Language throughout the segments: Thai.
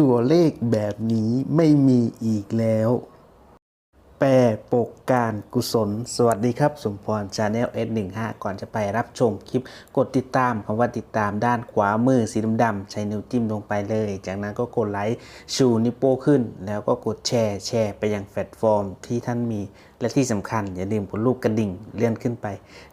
ตัวเลขแบบนี้ไม่มีอีกแล้ว ปรปกการกุศล สวัสดีครับ สมพรชาแนล S15 ก่อนจะไปรับชมคลิป กดติดตามคำว่าติดตามด้านขวามือสีดำๆใช้นิ้วจิ้มลงไปเลย จากนั้นก็กดไลค์ชูนิ้วโป้ขึ้น แล้วก็กดแชร์แชร์ไปยังแพลตฟอร์มที่ท่านมี และที่สำคัญ อย่าลืมกดรูปกระดิ่งเลื่อนขึ้นไป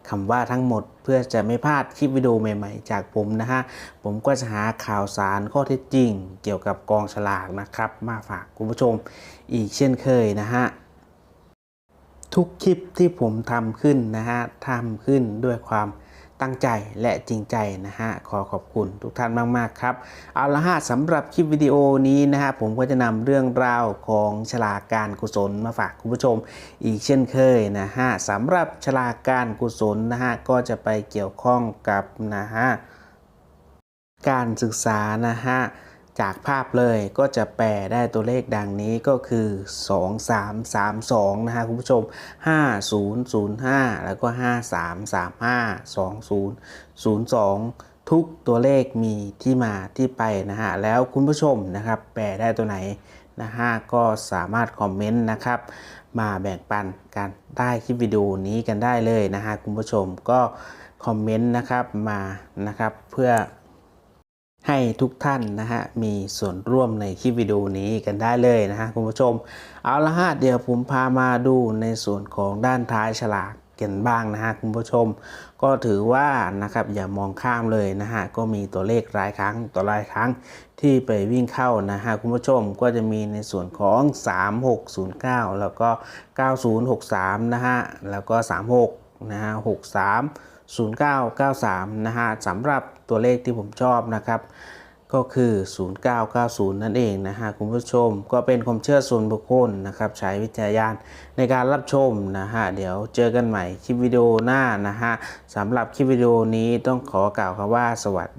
คำว่าทั้งหมดเพื่อจะไม่พลาดคลิปวิดีโอใหม่ๆ จากผมนะฮะผมก็จะหาข่าวสารข้อเท็จจริง เกี่ยวกับกองฉลากนะครับ มาฝากคุณผู้ชมอีกเช่นเคยนะฮะ ทุกคลิปที่ผมทำขึ้นนะฮะทำขึ้นด้วยความตั้งใจและจริงใจนะฮะขอขอบคุณทุกท่านมาก ๆ ครับ เอาละฮะสำหรับคลิปวิดีโอนี้นะฮะผมก็จะนำเรื่องราวของฉลาการกุศลมาฝากคุณผู้ชมอีกเช่นเคยนะฮะสำหรับฉลาการกุศลนะฮะก็จะไปเกี่ยวข้องกับนะฮะการศึกษานะฮะ จากภาพเลยก็จะแปลได้ตัวเลขดังนี้ก็คือ 2332 นะฮะคุณผู้ชม 5005 แล้วก็ 5335 2002 ทุกตัวเลขมีที่มาที่ไปนะฮะ แล้วคุณผู้ชมนะครับ แปลได้ตัวไหนนะฮะก็สามารถคอมเมนต์นะครับ มาแบ่งปันกันได้คลิปวิดีโอนี้กันได้เลยนะฮะคุณผู้ชมก็คอมเมนต์นะครับมานะครับเพื่อ ให้ทุกท่านนะฮะมีส่วนร่วมในคลิปวิดีโอนี้กันได้เลยนะฮะคุณผู้ชม เอาละฮะเดี๋ยวผมพามาดูในส่วนของด้านท้ายฉลากกันบ้างนะฮะคุณผู้ชม ก็ถือว่านะครับอย่ามองข้ามเลยนะฮะก็มีตัวเลขรายครั้งต่อรายครั้งที่ไปวิ่งเข้านะฮะคุณผู้ชมก็จะมีในส่วนของ 3609 แล้วก็ 9063 นะฮะแล้วก็ 36นะฮะ63 0993 นะฮะสำหรับตัวเลขที่ผมชอบนะครับ ก็คือ 0990 นั่นเองนะฮะคุณผู้ชมก็เป็นความเชื่อส่วนบุคคลนะครับ ใช้วิจารณญาณในการรับชมนะฮะเดี๋ยวเจอกันใหม่คลิปวิดีโอหน้านะฮะสำหรับคลิปวิดีโอนี้ต้องขอกล่าวคำว่าสวัสดี